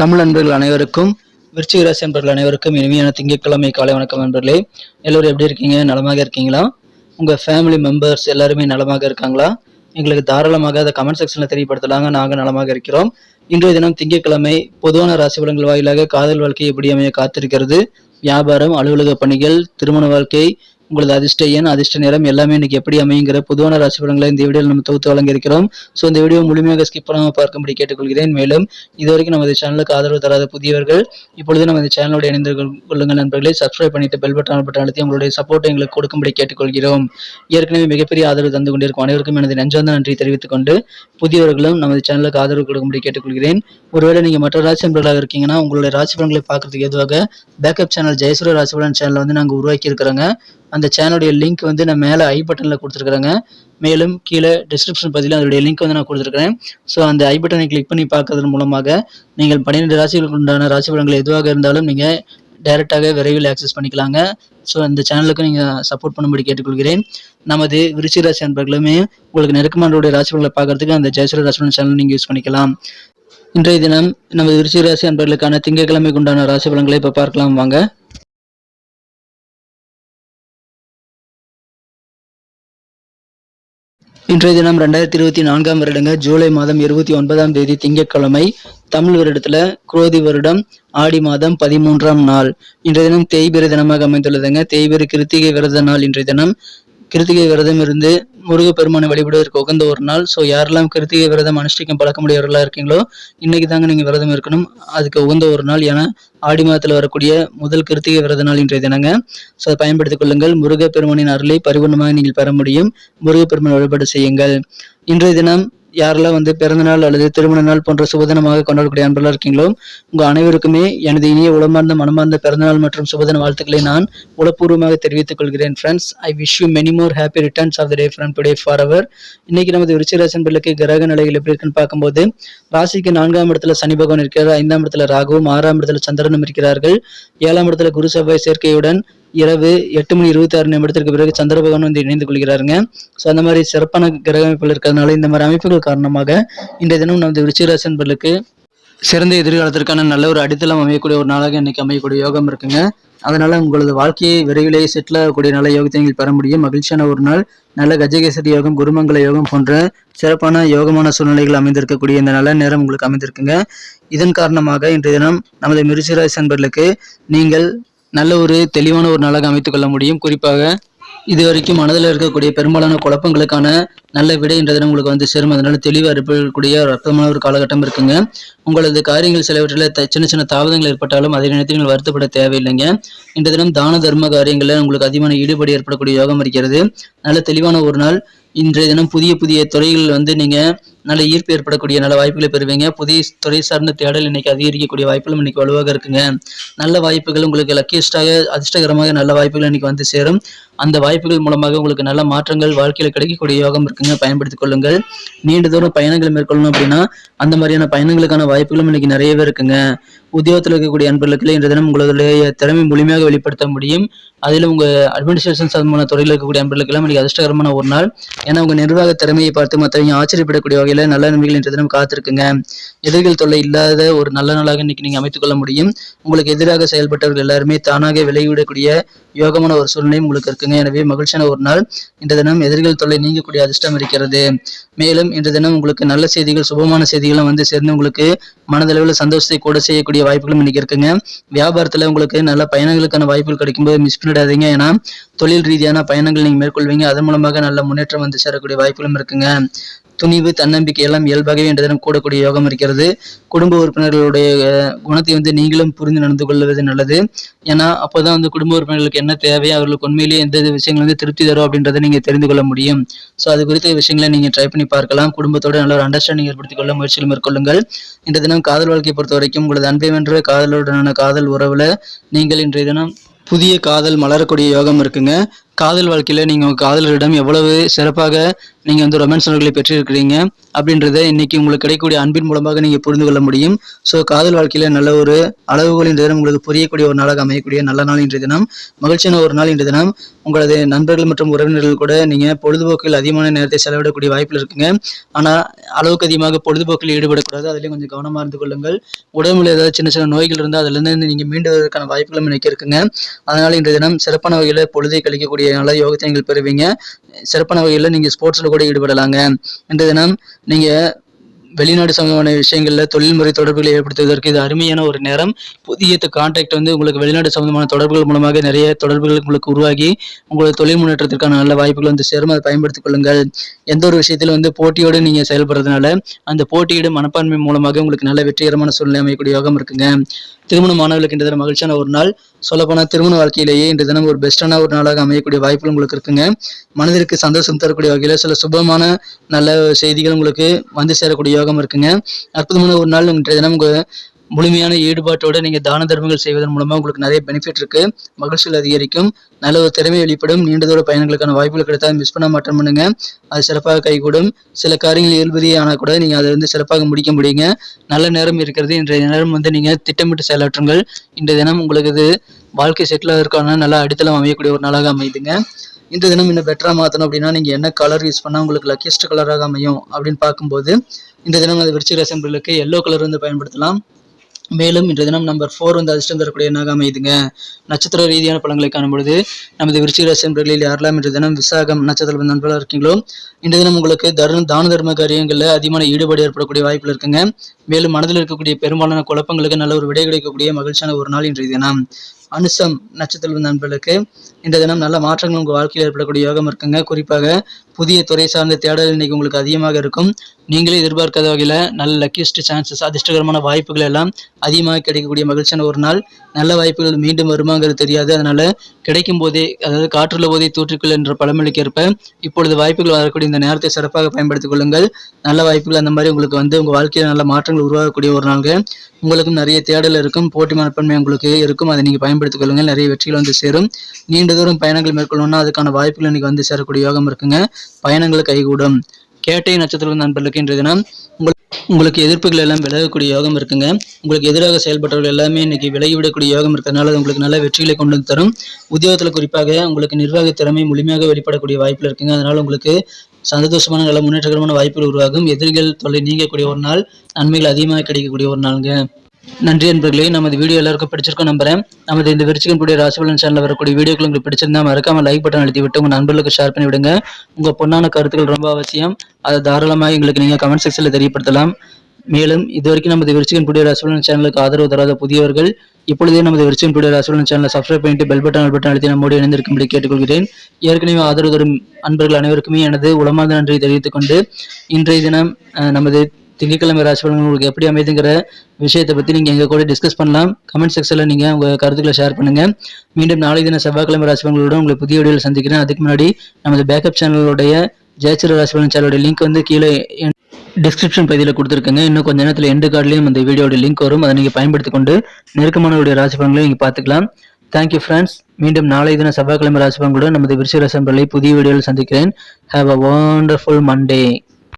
தமிழ் அன்பர்கள் அனைவருக்கும் விருச்சிக ராசி அன்பர்கள் அனைவருக்கும் இனிமையான திங்கட்கிழமை காலை வணக்கம் நண்பர்களே. எல்லோரும் எப்படி இருக்கீங்க? நலமாக இருக்கீங்களா? உங்கள் ஃபேமிலி மெம்பர்ஸ் எல்லாருமே நலமாக இருக்காங்களா? எங்களுக்கு தாராளமாக அதை கமெண்ட் செக்ஷனில் தெரியப்படுத்தலாங்க. நாங்கள் நலமாக இருக்கிறோம். இன்றைய தினம் திங்கட்கிழமை பொதுவான ராசி பலன்கள் வாயிலாக காதல் வாழ்க்கை எப்படி அமைய காத்திருக்கிறது? வியாபாரம் அலுவலக பணிகள் திருமண வாழ்க்கை உங்களது அதிர்ஷ்ட எண் அதிர்ஷ்ட நேரம் எல்லாமே இன்னைக்கு எப்படி அமையுங்கிற பொதுவான ராசி பலன்களை இந்த வீடியோவில் நம்ம தொகுத்து வழங்கியிருக்கிறோம். ஸோ இந்த வீடியோ முழுமையாக ஸ்கிப் பண்ணாமல் பார்க்கும்படி கேட்டுக்கொள்கிறேன். மேலும் இதுவரைக்கும் நமது சேனலுக்கு ஆதரவு தராத புதியவர்கள் இப்பொழுது நமது சேனலோட இணைந்து கொள்ளுங்கள் நண்பர்களை. சப்ஸ்கிரைப் பண்ணிட்டு பெல் பட்டன் பட்டன் அழுத்தி உங்களுடைய சப்போர்ட்டை எங்களுக்கு கொடுக்கும்படி கேட்டுக்கொள்கிறோம். ஏற்கனவே மிகப்பெரிய ஆதரவு தந்து கொண்டிருக்கும் அனைவருக்கும் எனது நெஞ்சார்ந்த நன்றி தெரிவித்துக் கொண்டு புதியவர்களும் நமது சேனலுக்கு ஆதரவு கொடுக்கும்படி கேட்டுக்கொள்கிறேன். ஒருவேளை நீங்கள் மற்ற ராசி நண்பர்களாக இருக்கீங்கன்னா உங்களுடைய ராசி பலன்களை பார்க்கறதுக்கு ஏதுவாக பேக்கப் சேனல் ஜெயசுர ராசி பலன் சேனல் வந்து நாங்கள் உருவாக்கி இருக்கிறோங்க அந்த சேனலுடைய லிங்க் வந்து நான் மேலே ஐ பட்டனில் கொடுத்துருக்குறேங்க. மேலும் கீழே டிஸ்கிரிப்ஷன் பதிவில் அதனுடைய லிங்க் வந்து நான் கொடுத்துருக்கிறேன். ஸோ அந்த ஐ பட்டனை கிளிக் பண்ணி பார்க்கறதன் மூலமாக நீங்கள் பன்னிரெண்டு ராசிகளுக்கு உண்டான ராசி பலன்கள் எதுவாக இருந்தாலும் நீங்கள் டைரெக்டாக விரைவில் ஆக்சஸ் பண்ணிக்கலாங்க. ஸோ அந்த சேனலுக்கு நீங்கள் சப்போர்ட் பண்ணும்படி கேட்டுக்கொள்கிறேன். நமது விருச்சிக ராசி நண்பர்களுமே உங்களுக்கு நெருக்கமானவருடைய ராசி பலன்களை பார்க்கறதுக்கு அந்த ஜெயசுர ராசி சேனல் நீங்கள் யூஸ் பண்ணிக்கலாம். இன்றைய தினம் நமது விருச்சிக ராசி அன்பர்களுக்கான திங்கட்கிழமைக்கு உண்டான ராசி பலன்களை இப்போ பார்க்கலாம். வாங்க. இன்றைய தினம் ரெண்டாயிரத்தி இருபத்தி நான்காம் வருடங்க ஜூலை மாதம் இருபத்தி ஒன்பதாம் தேதி திங்கட்கிழமை தமிழ் வருடத்துல குரோதி வருடம் ஆடி மாதம் பதிமூன்றாம் நாள். இன்றைய தினம் தேய்பிரை தினமாக அமைந்துள்ளதுங்க. தேய்பிரை கிருத்திகை விரத நாள் இன்றைய தினம். கிருத்திகை விரதம் இருந்து முருகப்பெருமானை வழிபடுவதற்கு உகந்த ஒரு நாள். ஸோ யாரெல்லாம் கிருத்திகை விரதம் அனுஷ்டிக்கும் பழக்கமுடியவர்களாக இருக்கீங்களோ இன்னைக்கு தாங்க நீங்கள் விரதம் இருக்கணும். அதுக்கு உகந்த ஒரு நாள் ஏன்னா ஆடி மாதத்தில் வரக்கூடிய முதல் கிருத்திகை விரத நாள் இன்றைய தினங்க. ஸோ அதை பயன்படுத்திக் கொள்ளுங்கள். முருகப்பெருமானின் அருளை பரிபூர்ணமாக நீங்கள் பெற முடியும். முருகப்பெருமான் வழிபாடு செய்யுங்கள். இன்றைய தினம் யாரெல்லாம் வந்து பிறந்தநாள் அல்லது திருமண நாள் போன்ற சுபதினமாக கொண்டாடக்கூடிய அன்பெல்லாம் இருக்கீங்களோ உங்கள் அனைவருக்குமே எனது இனிய உளமார்ந்த மனமார்ந்த பிறந்தநாள் மற்றும் சுபதின வாழ்த்துக்களை நான் உளப்பூர்வமாக தெரிவித்துக் கொள்கிறேன் friends I wish you many more happy returns of the day from today for our இன்னைக்கு நமது விருச்சிராசன் பிள்ளைக்கு கிரக நிலைகள் எப்படி இருக்குன்னு பார்க்கும்போது ராசிக்கு நான்காம் இடத்துல சனி பகவான் இருக்கிறார் ஐந்தாம் இடத்துல ராகுவும் ஆறாம் இடத்துல சந்திரனும் இருக்கிறார்கள். ஏழாம் இடத்துல குரு செவ்வாய் சேர்க்கையுடன் இரவு எட்டு மணி இருபத்தி ஆறு நிமிடத்திற்கு பிறகு சந்திர பகவான் வந்து இணைந்து கொள்கிறாருங்க. ஸோ அந்த மாதிரி சிறப்பான கிரக அமைப்புகள் இருக்கிறதுனால இந்த மாதிரி அமைப்புகள் காரணமாக இன்றைய தினம் நமது விருச்சிகராசன் பிள்ளைக்கு சிறந்த எதிர்காலத்திற்கான நல்ல ஒரு அடித்தளம் அமையக்கூடிய ஒரு நாளாக இன்னைக்கு அமையக்கூடிய யோகம் இருக்குங்க. அதனால உங்களது வாழ்க்கையை விரைவிலேயே செட்டில் ஆகக்கூடிய நல்ல யோகத்தை நீங்கள் பெற முடியும். மகிழ்ச்சியான ஒரு நாள் நல்ல கஜகேசரி யோகம் குருமங்கல யோகம் போன்ற சிறப்பான யோகமான சூழ்நிலைகள் அமைந்திருக்கக்கூடிய இந்த நல்ல நேரம் உங்களுக்கு அமைந்திருக்குங்க. இதன் காரணமாக இன்றைய தினம் நமது மிருச்சிராசி நண்பர்களுக்கு நீங்கள் நல்ல ஒரு தெளிவான ஒரு நாளாக அமைத்துக் கொள்ள முடியும். குறிப்பாக இதுவரைக்கும் மனதில் இருக்கக்கூடிய பெரும்பாலான குழப்பங்களுக்கான நல்ல விடை இன்றைய தினம் உங்களுக்கு வந்து சேரும். அதனால தெளிவாக இருக்கக்கூடிய ஒரு அற்புதமான ஒரு காலகட்டம் இருக்குங்க. உங்களது காரியங்கள் சிலவற்றில் த- சின்ன சின்ன தாமதங்கள் ஏற்பட்டாலும் அதை நேரத்தில் நீங்கள் வருத்தப்பட தேவையில்லைங்க. இன்றைய தினம் தான தர்ம காரியங்களில் உங்களுக்கு அதிகமான ஈடுபாடு ஏற்படக்கூடிய யோகம் இருக்கிறது. நல்ல தெளிவான ஒரு நாள் இன்றைய தினம் புதிய புதிய துறைகளில் வந்து நீங்கள் நல்ல ஈர்ப்பு ஏற்படக்கூடிய நல்ல வாய்ப்புகளை பெறுவீங்க. புதிய துறை சார்ந்த தேடல் இன்னைக்கு அதிகரிக்கக்கூடிய வாய்ப்புகளும் இன்னைக்கு வலுவாக இருக்குங்க. நல்ல வாய்ப்புகள் உங்களுக்கு லக்கியஸ்டாக அதிர்ஷ்டகரமாக நல்ல வாய்ப்புகள் இன்னைக்கு வந்து சேரும். அந்த வாய்ப்புகள் மூலமாக உங்களுக்கு நல்ல மாற்றங்கள் வாழ்க்கையில் கிடைக்கக்கூடிய யோகம் இருக்குங்க. பயன்படுத்திக் கொள்ளுங்கள். நீண்ட தூரம் பயணங்கள் மேற்கொள்ளணும் அப்படின்னா அந்த மாதிரியான பயணங்களுக்கான வாய்ப்புகளும் இன்னைக்கு நிறையவே இருக்குங்க. உத்தியோகத்தில் இருக்கக்கூடிய அன்பர்களுக்கு இன்றைய தினம் உங்களுடைய திறமை முழுமையாக வெளிப்படுத்த முடியும். அதில் உங்க அட்மினிஸ்ட்ரேஷன் சம்பந்தமான துறையில் இருக்கக்கூடிய அன்பர்களுக்கெல்லாம் இன்னைக்கு அதிர்ஷ்டகரமான ஒரு நாள். ஏன்னா உங்க நிர்வாக திறமையை பார்த்து மற்றவங்க ஆச்சரியப்படக்கூடிய வகையில் நல்ல நன்மைகள் இன்றைய தினம் காத்திருக்குங்க. எதிர்கள் தொல்லை இல்லாத ஒரு நல்ல நாளாக இன்னைக்கு நீங்க அமைத்துக் கொள்ள முடியும். உங்களுக்கு எதிராக செயல்பட்டவர்கள் எல்லாருமே தானாக விலகிவிடக்கூடிய யோகமான ஒரு சூழ்நிலையும் உங்களுக்கு இருக்குங்க. எனவே மகிழ்ச்சியான ஒரு நாள். இன்றைய தினம் எதிர்கள் தொல்லை நீங்கக்கூடிய அதிர்ஷ்டம் இருக்கிறது. மேலும் இன்றைய தினம் உங்களுக்கு நல்ல செய்திகள் சுபமான செய்திகளும் வந்து சேர்ந்து உங்களுக்கு மனதளவில் சந்தோஷத்தை கூட செய்யக்கூடிய வாய்ப்புகளும் இன்னைக்கு இருக்குங்க. வியாபாரத்துல உங்களுக்கு நல்ல பயணங்களுக்கான வாய்ப்புகள் கிடைக்கும்போது மிஸ் பண்ணிடாதீங்க. ஏன்னா தொழில் ரீதியான பயணங்கள் நீங்க மேற்கொள்வீங்க. அதன் மூலமாக நல்ல முன்னேற்றம் வந்து சேரக்கூடிய வாய்ப்புகளும் இருக்குங்க. துணிவு தன்னம்பிக்கை எல்லாம் இயல்பாகவே இன்றைய தினம் கூடக்கூடிய யோகம் இருக்கிறது. குடும்ப உறுப்பினர்களுடைய குணத்தை வந்து நீங்களும் புரிந்து நடந்து கொள்வது நல்லது. ஏன்னா அப்போதான் வந்து குடும்ப உறுப்பினர்களுக்கு என்ன தேவை அவர்களுக்கு உண்மையிலேயே எந்த விஷயங்கள் வந்து திருப்தி தரும் அப்படின்றத நீங்கள் தெரிந்து கொள்ள முடியும். ஸோ அது குறித்த விஷயங்களை நீங்கள் ட்ரை பண்ணி பார்க்கலாம். குடும்பத்தோட நல்ல ஒரு அண்டர்ஸ்டாண்டிங் ஏற்படுத்திக் கொள்ள முயற்சிகள் மேற்கொள்ளுங்கள். இன்றைய தினம் காதல் வாழ்க்கையை பொறுத்த வரைக்கும் உங்களது அன்பை வென்ற காதலுடனான காதல் உறவில் நீங்கள் இன்றைய தினம் புதிய காதல் மலரக்கூடிய யோகம் இருக்குங்க. காதல் வாழ்க்கையில் நீங்கள் காதலரிடம் எவ்வளவு சிறப்பாக நீங்கள் வந்து ரொமான்ஸ் உணர்வுகளை பெற்றிருக்கிறீங்க அப்படின்றத இன்னைக்கு உங்களுக்கு கிடைக்கக்கூடிய அன்பின் மூலமாக நீங்கள் புரிந்து கொள்ள முடியும். ஸோ காதல் வாழ்க்கையில் நல்ல ஒரு அளவுகளின் தினம் உங்களுக்கு புரியக்கூடிய ஒரு நாளாக அமையக்கூடிய நல்ல நாள் இன்றைய தினம். மகிழ்ச்சியான ஒரு நாள் இன்றைய தினம். உங்களது நண்பர்கள் மற்றும் உறவினர்கள் கூட நீங்கள் பொழுதுபோக்கில் அதிகமான நேரத்தை செலவிடக்கூடிய வாய்ப்பில் இருக்குங்க. ஆனால் அளவுக்கு அதிகமாக பொழுதுபோக்கில் ஈடுபடக்கூடாது. அதுலேயும் கொஞ்சம் கவனமாக இருந்து கொள்ளுங்கள். உடம்புல ஏதாவது சின்ன சின்ன நோய்கள் இருந்தால் அதுலேருந்து நீங்கள் மீண்டுவதற்கான வாய்ப்புகளும் இன்னைக்கு இருக்குங்க. அதனால் இன்றைய தினம் சிறப்பான வகையில் பொழுதை கழிக்கக்கூடிய நல்ல யோகத்தை நீங்கள் பெறுவீங்க. சிறப்பான வகையில் நீங்கள் ஸ்போர்ட்ஸில் கூட ஈடுபடலாங்க. இன்றைய தினம் நீங்கள் வெளிநாடு சம்பந்தமான விஷயங்களில் தொழில்முறை தொடர்புகளை ஏற்படுத்துவதற்கு இது அருமையான ஒரு நேரம். புதிய கான்டாக்ட் வந்து உங்களுக்கு வெளிநாடு சம்பந்தமான தொடர்புகள் மூலமாக நிறைய தொடர்புகள் உங்களுக்கு உருவாகி உங்களோட தொழில் முன்னேற்றத்திற்கான நல்ல வாய்ப்புகள் வந்து சேரும். அதை பயன்படுத்திக் கொள்ளுங்கள். எந்த ஒரு விஷயத்திலும் வந்து போட்டியோடு நீங்கள் செயல்படுறதுனால அந்த போட்டியிடும் மனப்பான்மை மூலமாக உங்களுக்கு நல்ல வெற்றிகரமான சூழ்நிலை அமையக்கூடிய யோகம் இருக்குங்க. திருமண மாணவர்களுக்கு இன்று தினம் மகிழ்ச்சியான ஒரு நாள். சொல்லப்போனால் திருமண வாழ்க்கையிலேயே இன்று தினம் ஒரு பெஸ்டான ஒரு நாளாக அமையக்கூடிய வாய்ப்புகள் உங்களுக்கு இருக்குங்க. மனதிற்கு சந்தோஷம் தரக்கூடிய வகையில் சில சுபமான நல்ல செய்திகள் உங்களுக்கு வந்து சேரக்கூடிய யோகம் இருக்குங்க. அற்புதமான ஒரு நாள் இன்றைய தினம் முழுமையான ஈடுபாட்டோட நீங்கள் தான தர்மங்கள் செய்வதன் மூலமாக உங்களுக்கு நிறைய பெனிஃபிட் இருக்குது மகிழ்ச்சிகள் அதிகரிக்கும். நல்ல ஒரு திறமை வெளிப்படும். நீண்ட தூர பயணங்களுக்கான வாய்ப்புகள் கிடைத்தால் மிஸ் பண்ண மாட்டேன் பண்ணுங்க. அது சிறப்பாக கைகூடும். சில காரியங்கள் இயல்பதியே ஆனால் கூட நீங்கள் அதை வந்து சிறப்பாக முடிக்க முடியுங்க. நல்ல நேரம் இருக்கிறது. இன்றைய நேரம் வந்து நீங்கள் திட்டமிட்டு செயலாற்றுங்கள். இன்றைய தினம் உங்களுக்கு இது வாழ்க்கை செட்டில் ஆகிறதுக்கான நல்ல அடித்தளம் அமையக்கூடிய ஒரு நாளாக அமையுதுங்க இந்த தினம் இன்னும் பெட்டராக மாற்றணும் அப்படின்னா நீங்கள் என்ன கலர் யூஸ் பண்ணால் உங்களுக்கு லக்கியஸ்ட் கலராக அமையும் அப்படின்னு பார்க்கும்போது இந்த தினம் அது விருச்சிக அசம்பிளுக்கு எல்லோ கலர் வந்து பயன்படுத்தலாம். மேலும் இன்றைய தினம் நம்பர் ஃபோர் வந்து அதிர்ஷ்டம் தரக்கூடிய எண்ணாக அமைதுங்க நட்சத்திர ரீதியான பழங்களை காணும்பொழுது நமது விருச்சிக ராசி நண்பர்களில் யாரெல்லாம் இன்றைய தினம் விசாகம் நட்சத்திர நண்பர்களாக இருக்கீங்களோ இன்றைய தினம் உங்களுக்கு தர்ம தான தர்ம காரியங்களில் அதிகமான ஈடுபாடு ஏற்படக்கூடிய வாய்ப்புகள் இருக்குங்க. மேலும் மனதில் இருக்கக்கூடிய பெரும்பாலான குழப்பங்களுக்கு நல்ல ஒரு விடை கிடைக்கக்கூடிய மகிழ்ச்சியான ஒரு நாள் இன்றைய தினம். அனுசம் நட்சத்திர நண்பர்களுக்கு இந்த தினம் நல்ல மாற்றங்கள் உங்கள் வாழ்க்கையில் ஏற்படக்கூடிய யோகம் இருக்குங்க. குறிப்பாக புதிய துறை சார்ந்த தேடல் இன்னைக்கு உங்களுக்கு அதிகமாக இருக்கும். நீங்களே எதிர்பார்க்காத வகையில் நல்ல லக்கியஸ்ட் சான்சஸ் அதிர்ஷ்டகரமான வாய்ப்புகள் எல்லாம் அதிகமாக கிடைக்கக்கூடிய மகிழ்ச்சியான ஒரு நாள். நல்ல வாய்ப்புகள் மீண்டும் வருமாங்கிறது தெரியாது. அதனால் கிடைக்கும் போதே அதாவது காற்றுள்ள போதே தூற்றுக்குள் என்ற பழமொழிக்கு ஏற்ப இப்பொழுது வாய்ப்புகள் வரக்கூடிய இந்த நேரத்தை சிறப்பாக பயன்படுத்திக் கொள்ளுங்கள். நல்ல வாய்ப்புகள் அந்த மாதிரி உங்களுக்கு வந்து உங்கள் வாழ்க்கையில் நல்ல மாற்றங்கள் உருவாகக்கூடிய ஒரு நாள் உங்களுக்கும் நிறைய தேடல் இருக்கும் போட்டி மனப்பான்மை உங்களுக்கு இருக்கும். அதை நீங்கள் பயன்படுத்திக் கொள்ளுங்கள் நிறைய வெற்றிகள் வந்து சேரும். நீண்ட தூரம் பயணங்கள் மேற்கொள்ளணும்னா அதுக்கான வாய்ப்புகள் இன்னைக்கு வந்து சேரக்கூடிய யோகம் இருக்குங்க. பயணங்கள் கைகூடும். கேட்டை நட்சத்திரம் நண்பர்களுக்கு இன்றைய தினம் உங்கள் உங்களுக்கு எதிர்ப்புகள் எல்லாம் விலகக்கூடிய யோகம் இருக்குங்க. உங்களுக்கு எதிராக செயல்பட்டவர்கள் எல்லாமே இன்னைக்கு விலகிவிடக்கூடிய யோகம் இருக்கிறதுனால அது உங்களுக்கு நல்ல வெற்றிகளை கொண்டு வந்து தரும். உத்தியோகத்தில் குறிப்பாக உங்களுக்கு நிர்வாக திறமை முழுமையாக வெளிப்படக்கூடிய வாய்ப்பில் இருக்குங்க. அதனால் உங்களுக்கு சந்தோஷமான நல்ல முன்னேற்றகரமான வாய்ப்புகள் உருவாகும். எதிரிகள் தொல்லை நீங்கக்கூடிய ஒரு நாள் நன்மைகள் அதிகமாக கிடைக்கக்கூடிய ஒரு நாளுங்க. நன்றி நண்பர்களே நமது வீடியோ எல்லாருக்கும் பிடிச்சிருக்கும் நம்புறேன். நமது இந்த விருச்சிக்கூடிய ராசிபலன் சேனலில் வரக்கூடிய வீடியோக்கள் உங்களுக்கு பிடிச்சிருந்தா மறக்காம லைக் பட்டன் அழுத்தி விட்டு உங்கள் நண்பர்களுக்கு ஷேர் பண்ணி விடுங்க. உங்கள் பொண்ணான கருத்துக்கள் ரொம்ப அவசியம். அதை தாராளமாக எங்களுக்கு நீங்கள் கமெண்ட் செக்ஷனில் தெரியப்படுத்தலாம். மேலும் இதுவரைக்கும் நமது விருச்சிகன் புடிய ராசிபலன் சேனலுக்கு ஆதரவு தராத புதியவர்கள் இப்பொழுதே நமது விருச்சிகன்புடைய ராசிபலன் சேனலை சப்ஸ்கிரைப் பண்ணிட்டு பெல் பட்டன் பட்டன் அழுத்தி நம்மோடு இணைந்திருக்கும்படி கேட்டுக்கொள்கிறேன். ஏற்கனவே ஆதரவு தரும் அன்பர்கள் அனைவருக்குமே எனது உளமார்ந்த நன்றியை தெரிவித்துக் கொண்டு இன்றைய தினம் நமது திங்கக்கிழமை ராசி உங்களுக்கு எப்படி அமைதுங்கிற விஷயத்தை பற்றி நீங்கள் எங்கள் கூட டிஸ்கஸ் பண்ணலாம். கமெண்ட் செக்ஷனில் நீங்கள் உங்கள் கருத்துக்களை ஷேர் பண்ணுங்கள் மீண்டும் நாளை தின செவ்வாய்க்கிழமை ராசி பலன்களோட உங்களை புதிய வீடியோவில் சந்திக்கிறேன். அதுக்கு முன்னாடி நமது பேக்கப் சேனலுடைய ஜெயச்சிர ராசி பலன் சேனலோட லிங்க் வந்து கீழே டிஸ்கிரிப்ஷன் பகுதியில் கொடுத்துருக்கேங்க. இன்னும் கொஞ்ச நேரத்தில் எண்டு கார்டுலையும் அந்த வீடியோட லிங்க் வரும். அதை நீங்கள் பயன்படுத்தி கொண்டு நெருக்கமானவருடைய ராசி பலன்களை நீங்கள் பார்த்துக்கலாம். தேங்க்யூ ஃப்ரெண்ட்ஸ் மீண்டும் நாளை தின செவ்வாய்க்கிழமை ராசிபலன்களுடன் நமது விருச்சிக ராசி புதிய வீடியோவில் சந்திக்கிறேன். Have a wonderful Monday